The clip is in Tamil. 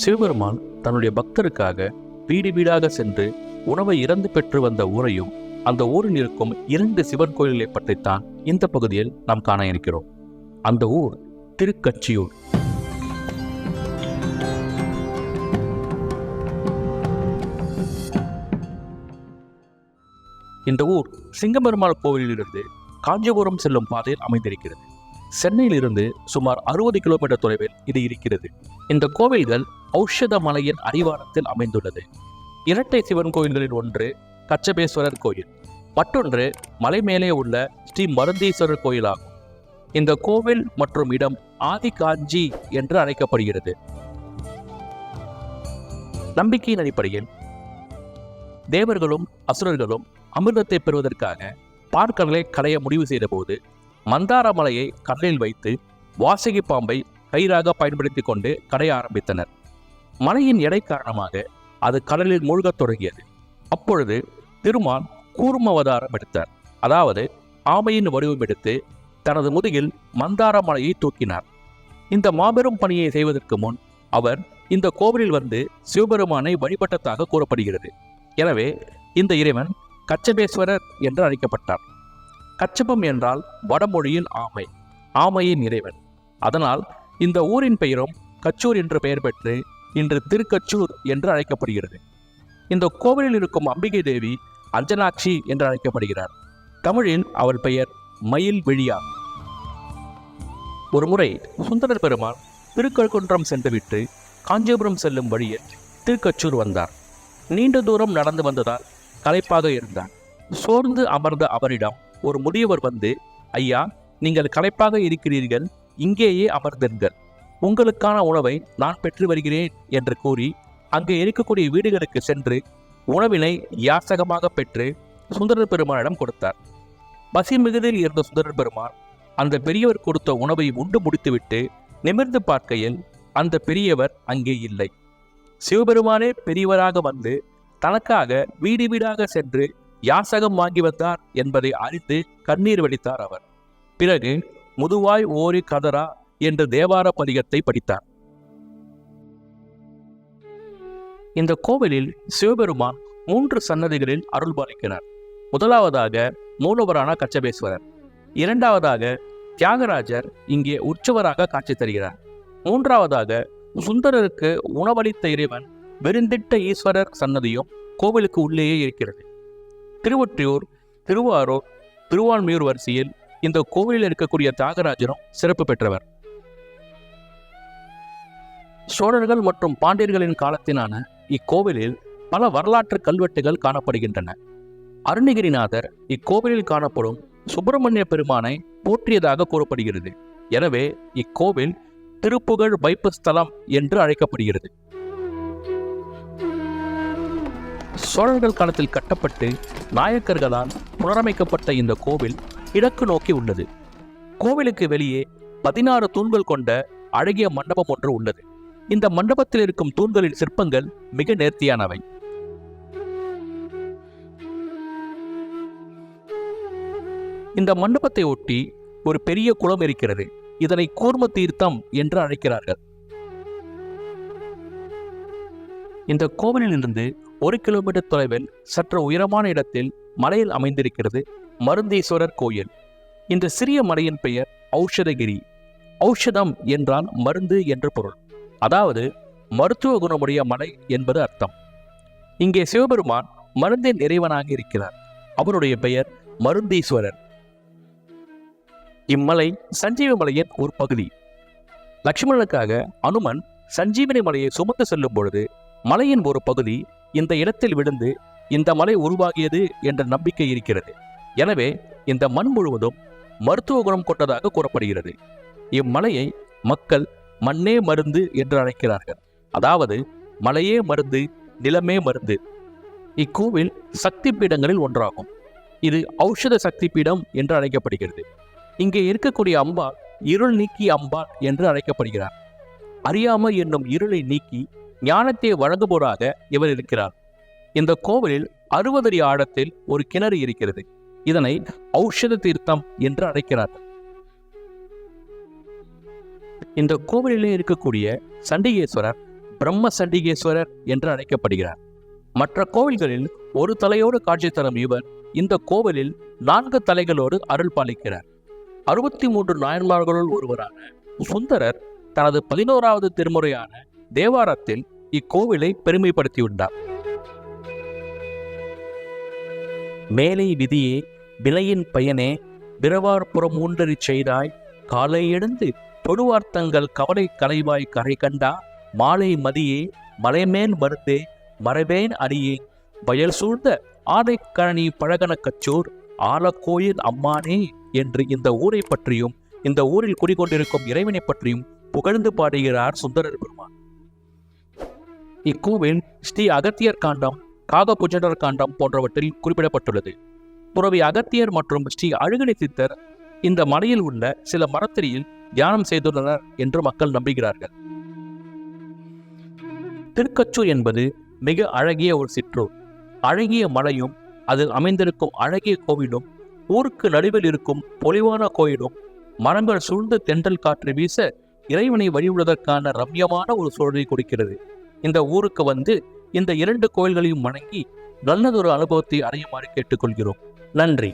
சிவபெருமான் தன்னுடைய பக்தருக்காக வீடு வீடாக சென்று உணவை இறந்து பெற்று வந்த ஊரையும் அந்த ஊரில் இருக்கும் இரண்டு சிவன் கோயில்களை பற்றித்தான் இந்த பகுதியில் நாம் காண இருக்கிறோம். அந்த ஊர் திருக்கச்சியூர். இந்த ஊர் சிங்கம்பெருமாள் கோவிலிலிருந்து காஞ்சிபுரம் செல்லும் பாதையில் அமைந்திருக்கிறது. சென்னையிலிருந்து சுமார் அறுபது கிலோமீட்டர் தொலைவில் இது இருக்கிறது. இந்த கோவில்கள் ஔஷத மலையின் அடிவாரத்தில் அமைந்துள்ளது. இரட்டை சிவன் கோயில்களில் ஒன்று கச்சபேஸ்வரர் கோயில். மற்றொன்று மலை மேலே உள்ள ஸ்ரீ மருந்தீஸ்வரர் கோயிலாகும். இந்த கோவில் மற்றும் இடம் ஆதி காஞ்சி என்று அழைக்கப்படுகிறது. நம்பிக்கையின் அடிப்படையில் தேவர்களும் அசுரர்களும் அமிர்தத்தை பெறுவதற்காக பார்க்கடலை களைய முடிவு செய்தபோது மந்தார மலையை கடலில் வைத்து வாசகி பாம்பை கயிறாக பயன்படுத்தி கொண்டு கடைய ஆரம்பித்தனர். மலையின் எடை காரணமாக அது கடலில் மூழ்கத் தொடங்கியது. அப்பொழுது திருமான் கூர்ம அவதாரம் எடுத்தார். அதாவது ஆமையின் வடிவம் எடுத்து தனது முதுகில் மந்தார மலையை தூக்கினார். இந்த மாபெரும் பணியை செய்வதற்கு முன் அவர் இந்த கோவிலில் வந்து சிவபெருமானை வழிபட்டதாக கூறப்படுகிறது. எனவே இந்த இறைவன் கச்சபேஸ்வரர் என்று அழைக்கப்பட்டார். கச்சபம் என்றால் வடமொழியில் ஆமை ஆமையின் இறைவன். அதனால் இந்த ஊரின் பெயரும் கச்சூர் என்று பெயர் பெற்று இன்று திருக்கச்சூர் என்று அழைக்கப்படுகிறது. இந்த கோவிலில் இருக்கும் அம்பிகை தேவி அஞ்சனாட்சி என்று அழைக்கப்படுகிறார். தமிழில் அவள் பெயர் மயில் விழியா. ஒருமுறை சுந்தரர் பெருமாள் திருக்கழுக்குன்றம் சென்றுவிட்டு காஞ்சிபுரம் செல்லும் வழியில் திருக்கச்சூர் வந்தார். நீண்ட தூரம் நடந்து வந்ததால் களைப்பாக இருந்தார். சோர்ந்து அமர்ந்த அவரிடம் ஒரு முதியவர் வந்து ஐயா நீங்கள் களைப்பாக இருக்கிறீர்கள் இங்கேயே அமர்ந்திருங்கள். உங்களுக்கான உணவை நான் பெற்று வருகிறேன் என்று கூறி அங்கே இருக்கக்கூடிய வீடுகளுக்கு சென்று உணவினை யாசகமாக பெற்று சுந்தரர் பெருமானிடம் கொடுத்தார். பசி மிகுதில் இருந்த சுந்தரர் பெருமான் அந்த பெரியவர் கொடுத்த உணவை உண்டு முடித்துவிட்டு நிமிர்ந்து பார்க்கையில் அந்த பெரியவர் அங்கே இல்லை. சிவபெருமானே பெரியவராக வந்து தனக்காக வீடு வீடாக சென்று யாசகம் வாங்கி வந்தார் என்பதை அறிந்து கண்ணீர் வடித்தார் அவர். பிறகு முதுவாய் ஓரி கதரா என்ற தேவார பதிகத்தை படித்தார். இந்த கோவிலில் சிவபெருமான் மூன்று சன்னதிகளில் அருள் பாலிக்கிறார் முதலாவதாக மூலவரான கச்சபேஸ்வரர். இரண்டாவதாக தியாகராஜர் இங்கே உற்சவராக காட்சி தருகிறார். மூன்றாவதாக சுந்தரருக்கு உணவளித்த இறைவன் விருந்திட்ட ஈஸ்வரர் சன்னதியும் கோவிலுக்கு உள்ளேயே இருக்கிறது. திருவொற்றியூர் திருவாரூர் திருவான்மியூர் வரிசையில் இந்த கோவிலில் இருக்கக்கூடிய தியாகராஜரும் சிறப்பு பெற்றவர். சோழர்கள் மற்றும் பாண்டியர்களின் காலத்தினான இக்கோவிலில் பல வரலாற்று கல்வெட்டுகள் காணப்படுகின்றன. அருணகிரிநாதர் இக்கோவிலில் காணப்படும் சுப்பிரமணிய பெருமானை போற்றியதாக கூறப்படுகிறது. எனவே இக்கோவில் திருப்புகழ் வைப்பு ஸ்தலம் என்று அழைக்கப்படுகிறது. சோழர்கள் காலத்தில் கட்டப்பட்டு நாயக்கர்களால் புனரமைக்கப்பட்ட இந்த கோவில் கிழக்கு நோக்கி உள்ளது. கோவிலுக்கு வெளியே பதினாறு தூண்கள் கொண்ட அழகிய மண்டபம் ஒன்று உள்ளது. இந்த மண்டபத்தில் இருக்கும் தூண்களின் சிற்பங்கள் மிக நேர்த்தியானவை. இந்த மண்டபத்தை ஒட்டி ஒரு பெரிய குளம் இருக்கிறது. இதனை கூர்ம தீர்த்தம் என்று அழைக்கிறார்கள். இந்த கோவிலிலிருந்து ஒரு கிலோமீட்டர் தொலைவில் சற்று உயரமான இடத்தில் மலையில் அமைந்திருக்கிறது மருந்தீஸ்வரர் கோயில். இந்த சிறிய மலையின் பெயர் ஔஷதகிரி. ஔஷதம் என்றால் மருந்து என்று பொருள். அதாவது மருத்துவ குணமுடைய மலை என்பது அர்த்தம். இங்கே சிவபெருமான் மருந்தின் இறைவனாக இருக்கிறார். அவருடைய பெயர் மருந்தீஸ்வரர். இம்மலை சஞ்சீவி மலையின் ஒரு பகுதி. லக்ஷ்மணனுக்காக அனுமன் சஞ்சீவனி மலையை சுமந்து செல்லும் பொழுது மலையின் ஒரு பகுதி இந்த இடத்தில் விழுந்து இந்த மலை உருவாகியது என்ற நம்பிக்கை இருக்கிறது. எனவே இந்த மண் முழுவதும் மருத்துவ குணம் கொண்டதாக கூறப்படுகிறது. இம்மலையை மக்கள் மண்ணே மருந்து என்று அழைக்கிறார்கள். அதாவது மலையே மருந்து நிலமே மருந்து. இக்கோவில் சக்தி பீடங்களில் ஒன்றாகும். இது ஔஷத சக்தி பீடம் என்று அழைக்கப்படுகிறது. இங்கே இருக்கக்கூடிய அம்பாள் இருள் நீக்கி அம்பாள் என்று அழைக்கப்படுகிறார். அறியாமை என்னும் இருளை நீக்கி ஞானத்தை வழங்குபவராக இவர் இருக்கிறார். இந்த கோவிலில் அறுபது அடி ஆழத்தில் ஒரு கிணறு இருக்கிறது. இதனை ஔஷத தீர்த்தம் என்று அழைக்கிறார்கள் இந்த கோவிலிலே இருக்கக்கூடிய சண்டிகேஸ்வரர் பிரம்ம சண்டிகேஸ்வரர் என்று அழைக்கப்படுகிறார். மற்ற கோவில்களில் ஒரு தலையோடு காட்சி தரும் இவர் இந்த கோவிலில் நான்கு தலைகளோடு அருள் பாலிக்கிறார். அறுபத்தி மூன்று நாயன்மார்களுள் ஒருவரான சுந்தரர் தனது பதினோராவது திருமுறையான தேவாரத்தில் இக்கோவிலை பெருமைப்படுத்தியுள்ளார் மேலை விதியே விலையின் பயனே விரவார்புறம் ஊன்றறிச் செய்தாய் காலை எழுந்து தொழுவார்த்தங்கள் கவலை கலைவாய் கரை கண்டா மாலை மதியே மலைமேன் மருந்தே மறைவேன் அடியே வயல் சூழ்ந்த ஆடைக்கரணி பழகன கச்சூர் ஆலக்கோயில் அம்மானே என்று இந்த ஊரை பற்றியும் இந்த ஊரில் குடிகொண்டிருக்கும் இறைவனை பற்றியும் புகழ்ந்து பாடுகிறார் சுந்தரர் பெருமான். இக்கோவில் ஸ்ரீ அகத்தியர் காண்டம் காகபுஜண்டர் காண்டம் போன்றவற்றில் குறிப்பிடப்பட்டுள்ளது. துறவி அகத்தியர் மற்றும் ஸ்ரீ அழுகணி சித்தர் இந்த மலையில் உள்ள சில மரத்திரியில் தியானம் செய்துள்ளனர் என்று மக்கள் நம்புகிறார்கள். திருக்கச்சூர் என்பது மிக அழகிய ஒரு சிற்றூர். அழகிய மலையும் அதில் அமைந்திருக்கும் அழகிய கோவிலும் ஊருக்கு நடுவில் இருக்கும் பொலிவான கோயிலும் மரங்கள் சூழ்ந்து தென்றல் காற்று வீச இறைவனை வழிவுள்ளதற்கான ரம்யமான ஒரு சூழலை கொடுக்கிறது. இந்த ஊருக்கு வந்து இந்த இரண்டு கோயில்களையும் வணங்கி நல்லதொரு அனுபவத்தை அடையுமாறு கேட்டுக்கொள்கிறோம். நன்றி.